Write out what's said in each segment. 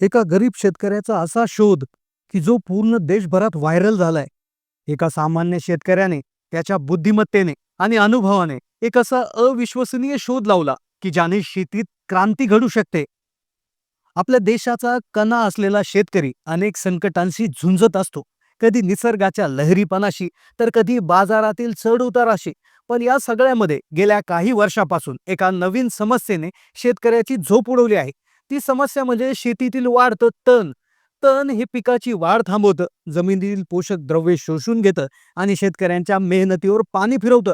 एका गरीब शेतकऱ्याचा असा शोध की जो पूर्ण देशभरात व्हायरल झालाय. एका सामान्य शेतकऱ्याने त्याच्या बुद्धिमत्तेने आणि अनुभवाने एक असा अविश्वसनीय शोध लावला की ज्याने शेतीत क्रांती घडू शकते. आपल्या देशाचा कणा असलेला शेतकरी अनेक संकटांशी झुंजत असतो. कधी निसर्गाच्या लहरीपणाशी तर कधी बाजारातील चढउताराशी पण या सगळ्यामध्ये गेल्या काही वर्षापासून एका नवीन समस्येने शेतकऱ्याची झोप उडवली आहे. ती समस्या म्हणजे शेतीतील वाढतं तण. तण हे पिकाची वाढ थांबवतं. जमिनीतील पोषक द्रव्ये शोषून घेतं आणि शेतकऱ्यांच्या मेहनतीवर पाणी फिरवतं.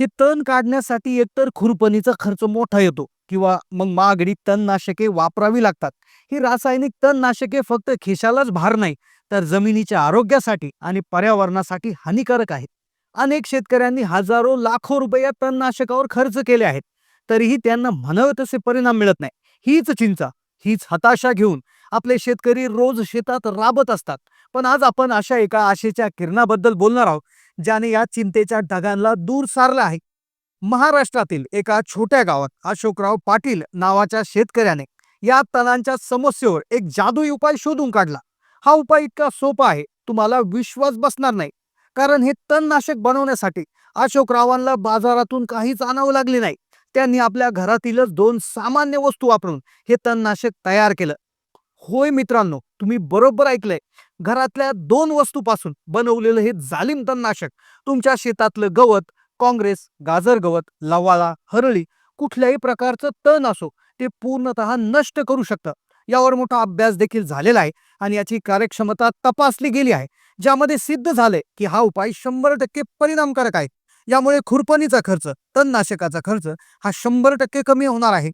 हे तण काढण्यासाठी एकतर खुरपणीचा खर्च मोठा येतो किंवा मग महागडी तणनाशके वापरावी लागतात. ही रासायनिक तणनाशके फक्त खिशालाच भार नाही तर जमिनीच्या आरोग्यासाठी आणि पर्यावरणासाठी हानिकारक आहेत. अनेक शेतकऱ्यांनी हजारो लाखो रुपये या तणनाशकावर खर्च केले आहेत. तरीही त्यांना म्हणावे तसे परिणाम मिळत नाही. हीच चिंता हीच हताशा घेऊन आपले शेतकरी रोज शेतात राबत असतात. पण आज आपण अशा एका आशेच्या किरणाबद्दल बोलणार आहोत ज्याने या चिंतेच्या ढगांना दूर सारलं आहे. महाराष्ट्रातील एका छोट्या गावात अशोकराव पाटील नावाच्या शेतकऱ्याने या तणांच्या समस्येवर एक जादुई उपाय शोधून काढला. हा उपाय इतका सोपा आहे तुम्हाला विश्वास बसणार नाही. कारण हे तणनाशक बनवण्यासाठी अशोकरावांना बाजारातून काहीच आणावं लागले नाही. त्यांनी आपल्या घरातीलच दोन सामान्य वस्तू वापरून हे तणनाशक तयार केलं. होय मित्रांनो तुम्ही बरोबर ऐकलंय. घरातल्या दोन वस्तूपासून बनवलेलं हे जालिम तणनाशक तुमच्या शेतातलं गवत काँग्रेस गाजर गवत लवाळा हरळी कुठल्याही प्रकारचं तण असो ते पूर्णतः नष्ट करू शकतं. यावर मोठा अभ्यास देखील झालेला आहे आणि याची कार्यक्षमता तपासली गेली आहे ज्यामध्ये सिद्ध झालंय की हा उपाय शंभर टक्के परिणामकारक आहे. यामुळे खुरपणीचा खर्च तणनाशकाचा खर्च हा शंभर टक्के कमी होणार आहे.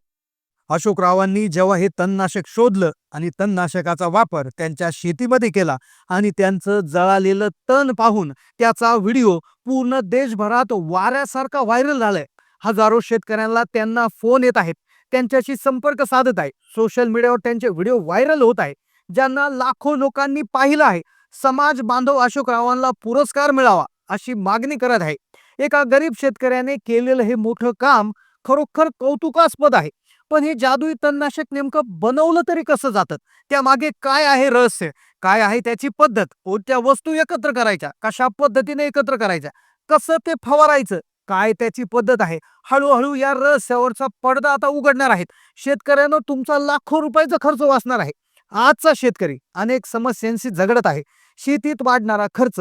अशोकरावांनी जेव्हा हे तणनाशक शोधलं आणि तणनाशकाचा वापर त्यांच्या शेतीमध्ये केला आणि त्यांचं जळालेलं तण पाहून त्याचा व्हिडिओ पूर्ण देशभरात वाऱ्यासारखा व्हायरल झालाय. हजारो शेतकऱ्यांना त्यांना फोन येत आहेत. त्यांच्याशी संपर्क साधत आहे. सोशल मीडियावर त्यांचे व्हिडिओ व्हायरल होत आहे. ज्यांना लाखो लोकांनी पाहिलं आहे. समाज बांधव अशोकरावांना पुरस्कार मिळावा अशी मागणी करत आहे. एका गरीब शेतकऱ्याने केलेलं हे मोठं काम खरोखर कौतुकास्पद आहे. पण हे जादुई तणनाशक नेमकं बनवलं तरी कसं जातं? त्यामागे काय आहे रहस्य? काय आहे त्याची पद्धत? कोणत्या वस्तू एकत्र करायच्या? कशा पद्धतीने एकत्र करायच्या? कसं ते फवारायचं? काय त्याची पद्धत आहे? हळूहळू या रहस्यावरचा पडदा आता उघडणार आहेत. शेतकऱ्यानं तुमचा लाखो रुपयाचा खर्च वाचणार आहे. आजचा शेतकरी अनेक समस्यांशी झगडत आहे. शेतीत वाढणारा खर्च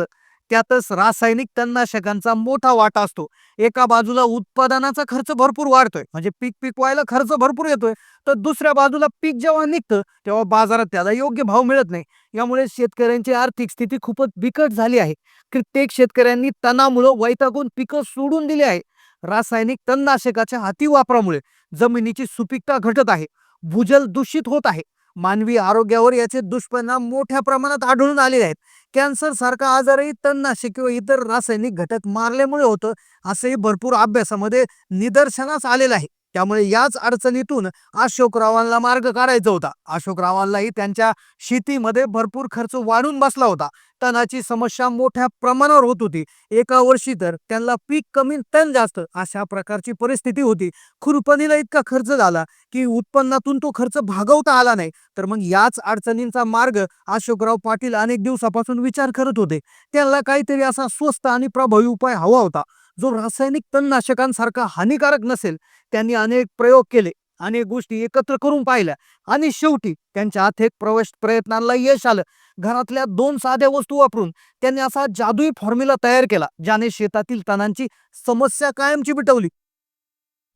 त्यातच रासायनिक तणनाशकांचा मोठा वाटा असतो. एका बाजूला उत्पादनाचा खर्च भरपूर वाढतोय म्हणजे पीक पिकवायला खर्च भरपूर येतोय तर दुसऱ्या बाजूला पीक जेव्हा निघतं तेव्हा बाजारात त्याला योग्य भाव मिळत नाही. यामुळे शेतकऱ्यांची आर्थिक स्थिती खूपच बिकट झाली आहे. कित्येक शेतकऱ्यांनी तणामुळं वैतागून पिकं सोडून दिली आहे. रासायनिक तणनाशकाच्या अतिवापरामुळे जमिनीची सुपीकता घटत आहे. भूजल दूषित होत आहे. मानवी आरोग्यावर याचे दुष्परिणाम मोठ्या प्रमाणात आढळून आलेले आहेत. कॅन्सर सारखा आजारही तणनाशक किंवा इतर रासायनिक घटक मारल्यामुळे होतं असंही भरपूर अभ्यासामध्ये निदर्शनास आलेलं आहे. त्यामुळे याच अडचणीतून अशोकरावांना मार्ग काढायचा होता. अशोकरावांनाही त्यांच्या शेतीमध्ये भरपूर खर्च वाढून बसला होता. तणाची समस्या मोठ्या प्रमाणावर होत होती. एका वर्षी तर त्यांना पीक कमी तण जास्त अशा प्रकारची परिस्थिती होती. खुरपणीला इतका खर्च झाला की उत्पन्नातून तो खर्च भागवता आला नाही. तर मग याच अडचणींचा मार्ग अशोकराव पाटील अनेक दिवसापासून विचार करत होते. त्यांना काहीतरी असा स्वस्त आणि प्रभावी उपाय हवा होता. जो रासायनिक तणनाशकांसारखा हानिकारक नसेल त्यांनी अनेक प्रयोग केले अनेक गोष्टी एकत्र करून पाहिल्या आणि शेवटी त्यांच्या अथेक प्रवेश प्रयत्नांना यश आलं. घरातल्या दोन साध्या वस्तू वापरून त्यांनी असा जादुई फॉर्म्युला तयार केला ज्याने शेतातील तणांची समस्या कायमची मिटवली.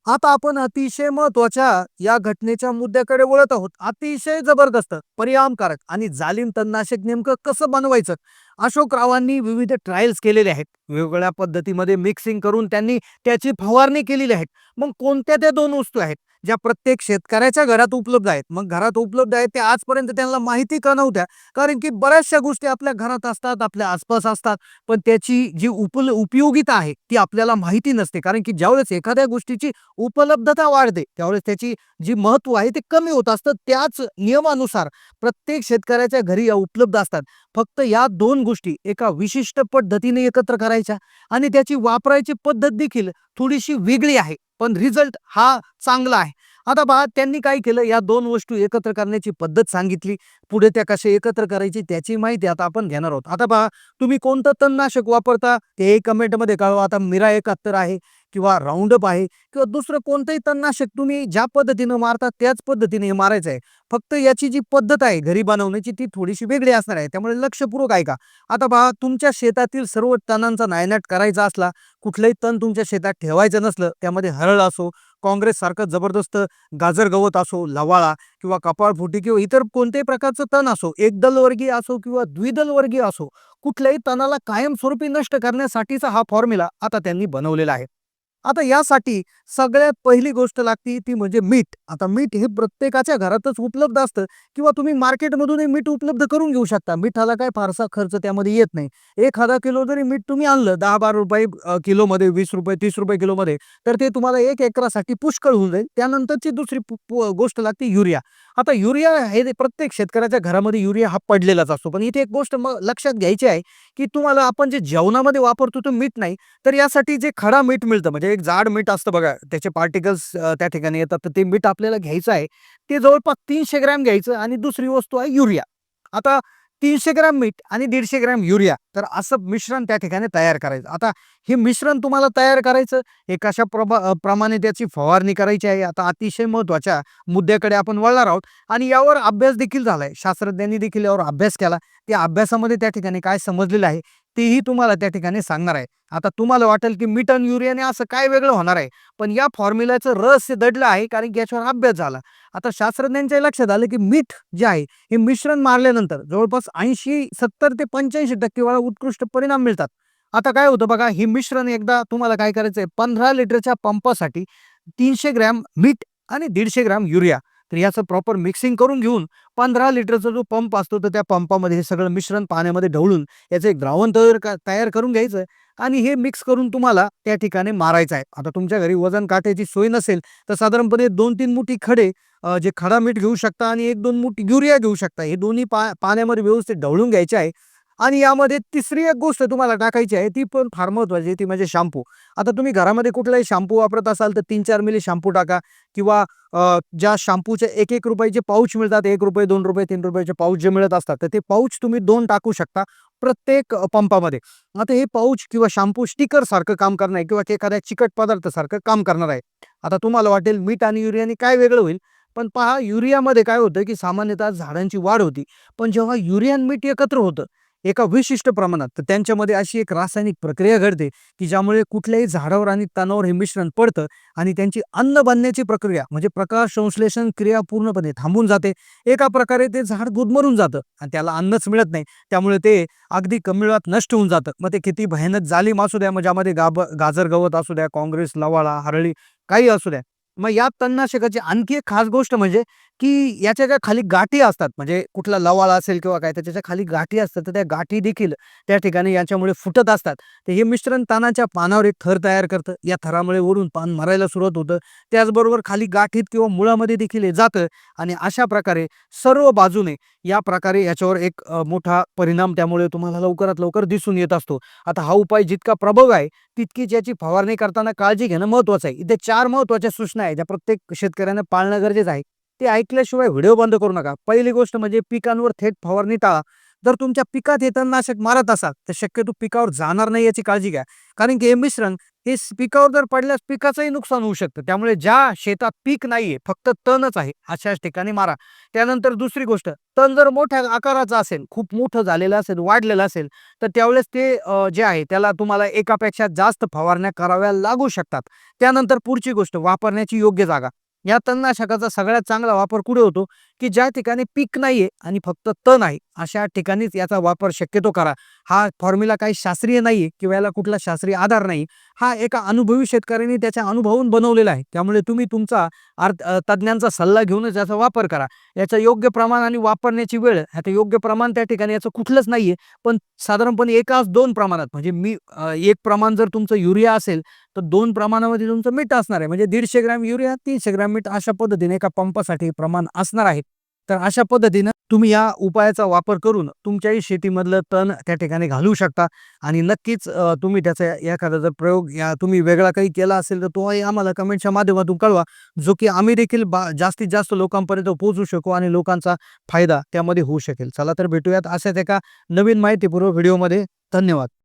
आता आपण अतिशय महत्त्वाच्या या घटनेच्या मुद्द्याकडे वळत आहोत. अतिशय जबरदस्त परिणामकारक आणि जालिम तणनाशक नेमकं कसं बनवायचं? अशोकरावांनी विविध ट्रायल्स केलेले आहेत. वेगवेगळ्या पद्धतीमध्ये मिक्सिंग करून त्यांनी त्याची फवारणी केलेली आहे मग कोणत्या त्या दोन वस्तू आहेत? ज्या प्रत्येक शेतकऱ्याच्या घरात उपलब्ध आहेत. मग घरात उपलब्ध आहेत ते आजपर्यंत त्यांना माहिती का नव्हत्या? कारण की बऱ्याचशा गोष्टी आपल्या घरात असतात आपल्या आसपास असतात. पण त्याची जी उपल उपयोगिता आहे ती आपल्याला माहिती नसते. कारण की ज्यावेळेस एखाद्या गोष्टीची उपलब्धता वाढते त्यावेळेस त्याची जी महत्त्व आहे ते कमी होत असतं. त्याच नियमानुसार प्रत्येक शेतकऱ्याच्या घरी या उपलब्ध असतात. फक्त या दोन गोष्टी एका विशिष्ट पद्धतीने एकत्र करायच्या आणि त्याची वापरायची पद्धत देखील थोडीशी वेगळी आहे. पण रिझल्ट हा चांगला आहे. आता पहा त्यांनी काय केलं? या दोन वस्तू एकत्र करण्याची पद्धत सांगितली. पुढे त्या कशा एकत्र करायची त्याची माहिती आता आपण घेणार आहोत. आता पहा तुम्ही कोणतं तणनाशक वापरता? ते कमेंटमध्ये कळवा. आता मिरा एकाहत्तर आहे. किंवा राऊंडअप आहे किंवा दुसरं कोणतंही तणनाशक तुम्ही ज्या पद्धतीनं मारता त्याच पद्धतीने हे मारायचं आहे. फक्त याची जी पद्धत आहे घरी बनवण्याची ती थोडीशी वेगळी असणार आहे. त्यामुळे लक्षपूर्वक ऐका. आता पहा तुमच्या शेतातील सर्व तणांचा नायनाट करायचा असला कुठलंही तण तुमच्या शेतात ठेवायचं नसलं त्यामध्ये हरळ असो काँग्रेस सारखं जबरदस्त गाजर गवत असो लवाळा किंवा कपाळफुटी किंवा इतर कोणत्याही प्रकारचं तण असो एकदलवर्गीय असो किंवा द्विदलवर्गीय असो कुठल्याही तणाला कायमस्वरूपी नष्ट करण्यासाठीचा हा फॉर्म्युला आता त्यांनी बनवलेला आहे. आता यासाठी सगळ्यात पहिली गोष्ट लागती ती म्हणजे मीठ. आता मीठ हे प्रत्येकाच्या घरातच उपलब्ध असतं किंवा तुम्ही मार्केटमधूनही मीठ उपलब्ध करून घेऊ शकता. मिठाला काय फारसा खर्च त्यामध्ये येत नाही. एखादा किलो जरी मीठ तुम्ही आणलं दहा बारा रुपये किलोमध्ये वीस रुपये तीस रुपये किलोमध्ये तर ते तुम्हाला एक एकरासाठी पुष्कळ होऊन जाईल. त्यानंतरची दुसरी गोष्ट लागते युरिया. आता युरिया हे ते प्रत्येक शेतकऱ्याच्या घरामध्ये युरिया हा पडलेलाच असतो. पण इथे एक गोष्ट मग लक्षात घ्यायची आहे की तुम्हाला आपण जे जेवणामध्ये वापरतो तो मीठ नाही तर यासाठी जे खडा मीठ मिळतं म्हणजे एक जाड मीठ असतं बघा त्याचे पार्टिकल्स त्या ठिकाणी येतात तर ते मीठ आपल्याला घ्यायचं आहे. ते जवळपास तीनशे ग्रॅम घ्यायचं आणि दुसरी वस्तू आहे युरिया. आता तीनशे ग्रॅम मीठ आणि दीडशे ग्रॅम युरिया. तर असं मिश्रण त्या ठिकाणी तयार करायचं. आता हे मिश्रण तुम्हाला तयार करायचं हे कशा प्रभा प्रमाणे त्याची फवारणी करायची आहे आता अतिशय महत्त्वाच्या मुद्द्याकडे आपण वळणार आहोत. आणि यावर अभ्यास देखील झाला आहे शास्त्रज्ञांनी देखील यावर अभ्यास केला. त्या अभ्यासामध्ये त्या ठिकाणी काय समजलेलं आहे तेही तुम्हाला त्या ठिकाणी सांगणार आहे. आता तुम्हाला वाटेल की मीठ आणि युरियाने असं काय वेगळं होणार आहे पण या फॉर्म्युलाचं रहस्य दडलं आहे कारण की याच्यावर अभ्यास झाला. आता शास्त्रज्ञांच्या लक्षात आलं की मीठ जे आहे हे मिश्रण मारल्यानंतर जवळपास ऐंशी सत्तर ते पंच्याऐंशी टक्के वेळा उत्कृष्ट परिणाम मिळतात. आता काय होतं बघा हे मिश्रण एकदा तुम्हाला काय करायचं आहे पंधरा लिटरच्या पंपासाठी तीनशे ग्रॅम मीठ आणि दीडशे ग्रॅम युरिया. तर याचं प्रॉपर मिक्सिंग करून घेऊन पंधरा लिटरचा जो पंप असतो तर त्या पंपामध्ये हे सगळं मिश्रण पाण्यामध्ये ढवळून याचं एक द्रावण तयार का- तयार करून घ्यायचं आणि हे मिक्स करून तुम्हाला त्या ठिकाणी मारायचं आहे. आता तुमच्या घरी वजन काट्याची सोय नसेल तर साधारणपणे दोन तीन मुठी खडे जे खडा मीठ घेऊ शकता आणि एक दोन मुठी युरिया घेऊ शकता. हे दोन्ही पा पाण्यामध्ये व्यवस्थित ढवळून घ्यायचे आहे. आणि यामध्ये तिसरी एक गोष्ट तुम्हाला टाकायची आहे ती पण फार महत्वाची आहे ती म्हणजे शॅम्पू आता तुम्ही घरामध्ये कुठलाही शॅम्पू वापरत असाल तर तीन चार मिली शॅम्पू टाका किंवा ज्या शॅम्पूचे एक एक रुपयाचे पाऊच मिळतात एक रुपये दोन रुपये तीन रुपयाचे पाऊच जे मिळत असतात तर ते पाऊच तुम्ही दोन टाकू शकता प्रत्येक पंपामध्ये. आता हे पाऊच किंवा शॅम्पू स्टिकर सारखं काम करणार आहे किंवा एखाद्या चिकट पदार्थासारखं काम करणार आहे. आता तुम्हाला वाटेल मीठ आणि युरियाने काय वेगळं होईल पण पहा युरियामध्ये काय होतं की सामान्यतः झाडांची वाढ होती. पण जेव्हा युरिया आणि मीठ एकत्र होतं एका विशिष्ट प्रमाणात तर त्यांच्यामध्ये अशी एक रासायनिक प्रक्रिया घडते की ज्यामुळे कुठल्याही झाडावर आणि तणावर हे मिश्रण पडतं आणि त्यांची अन्न बनण्याची प्रक्रिया म्हणजे प्रकाश संश्लेषण क्रिया पूर्णपणे थांबून जाते. एका प्रकारे ते झाड गुदमरून जातं आणि त्याला अन्नच मिळत नाही. त्यामुळे ते अगदी कमी वेळात नष्ट होऊन जातं. मग ते किती भयानक जालीम असू द्या मग ज्यामध्ये गाब गाजर गवत असू द्या काँग्रेस लवाळा हरळी काही असू द्या. मग या तणनाशकाची आणखी एक खास गोष्ट म्हणजे की याच्या ज्या खाली गाठी असतात म्हणजे कुठला लवाळा असेल किंवा काय त्याच्याखाली गाठी असतात तर त्या गाठी देखील त्या ठिकाणी याच्यामुळे फुटत असतात. तर हे मिश्रण तानाच्या पानावर एक थर तयार करतं. या थरामुळे वरून पान मरायला सुरुवात होतं. त्याचबरोबर खाली गाठीत किंवा मुळामध्ये देखील हे जातं आणि अशा प्रकारे सर्व बाजूने या प्रकारे याच्यावर एक मोठा परिणाम त्यामुळे तुम्हाला लवकरात लवकर दिसून येत असतो. आता हा उपाय जितका प्रभाव आहे तितकीच याची फवारणी करताना काळजी घेणं महत्वाचं आहे. इथे चार महत्त्वाच्या सूचना आहे ज्या प्रत्येक शेतकऱ्यानं पाळणं गरजेचं आहे ते ऐकल्याशिवाय व्हिडिओ बंद करू नका. पहिली गोष्ट म्हणजे पिकांवर थेट फवारणी टाळा. जर तुमच्या पिकात हे तणनाशक मारत असाल तर शक्यतो पिकावर जाणार नाही याची काळजी घ्या. कारण की हे मिश्रण हे पिकावर जर पडल्यास पिकाचंही नुकसान होऊ शकतं. त्यामुळे ज्या शेतात पीक नाहीये फक्त तणच आहे अशाच ठिकाणी मारा. त्यानंतर दुसरी गोष्ट तण जर मोठ्या आकाराचं असेल खूप मोठं झालेलं असेल वाढलेलं असेल तर त्यावेळेस ते जे आहे त्याला तुम्हाला एकापेक्षा जास्त फवारण्या कराव्या लागू शकतात. त्यानंतर पुढची गोष्ट वापरण्याची योग्य जागा. या तणनाशकाचा सगळ्यात चांगला वापर कुठे होतो? की ज्या ठिकाणी पीक नाहीये आणि फक्त तण आहे अशा ठिकाणीच याचा वापर शक्यतो करा. हा फॉर्म्युला काही शास्त्रीय नाहीये किंवा याला कुठला शास्त्रीय आधार नाही हा एका अनुभवी शेतकऱ्यांनी त्याच्या अनुभवून बनवलेला आहे. त्यामुळे तुम्ही तुमचा अर्थ तज्ज्ञांचा सल्ला घेऊनच याचा वापर करा. याचा योग्य प्रमाण आणि वापरण्याची वेळ आता योग्य प्रमाण त्या ठिकाणी याचं कुठलंच नाहीये. पण साधारणपणे एकाच दोन प्रमाणात म्हणजे मी एक प्रमाण जर तुमचं युरिया असेल तर दोन प्रमाणामध्ये तुमचं मीठ असणार आहे. म्हणजे दीडशे ग्रॅम युरिया तीनशे ग्रॅम मीठ अशा पद्धतीने एका पंपासाठी प्रमाण असणार आहे. तर अशा पद्धतीनं तुम्ही या उपायाचा वापर करून तुमच्याही शेतीमधलं तण त्या ठिकाणी घालवू शकता. आणि नक्कीच तुम्ही त्याचा एखादा जर प्रयोग या तुम्ही वेगळा काही केला असेल तर तोही आम्हाला कमेंटच्या माध्यमातून कळवा जो की आम्ही देखील बा जास्तीत जास्त लोकांपर्यंत पोहोचू शकू आणि लोकांचा फायदा त्यामध्ये होऊ शकेल. चला तर भेटूयात अशाच एका नवीन माहितीपूर्व व्हिडिओमध्ये. धन्यवाद.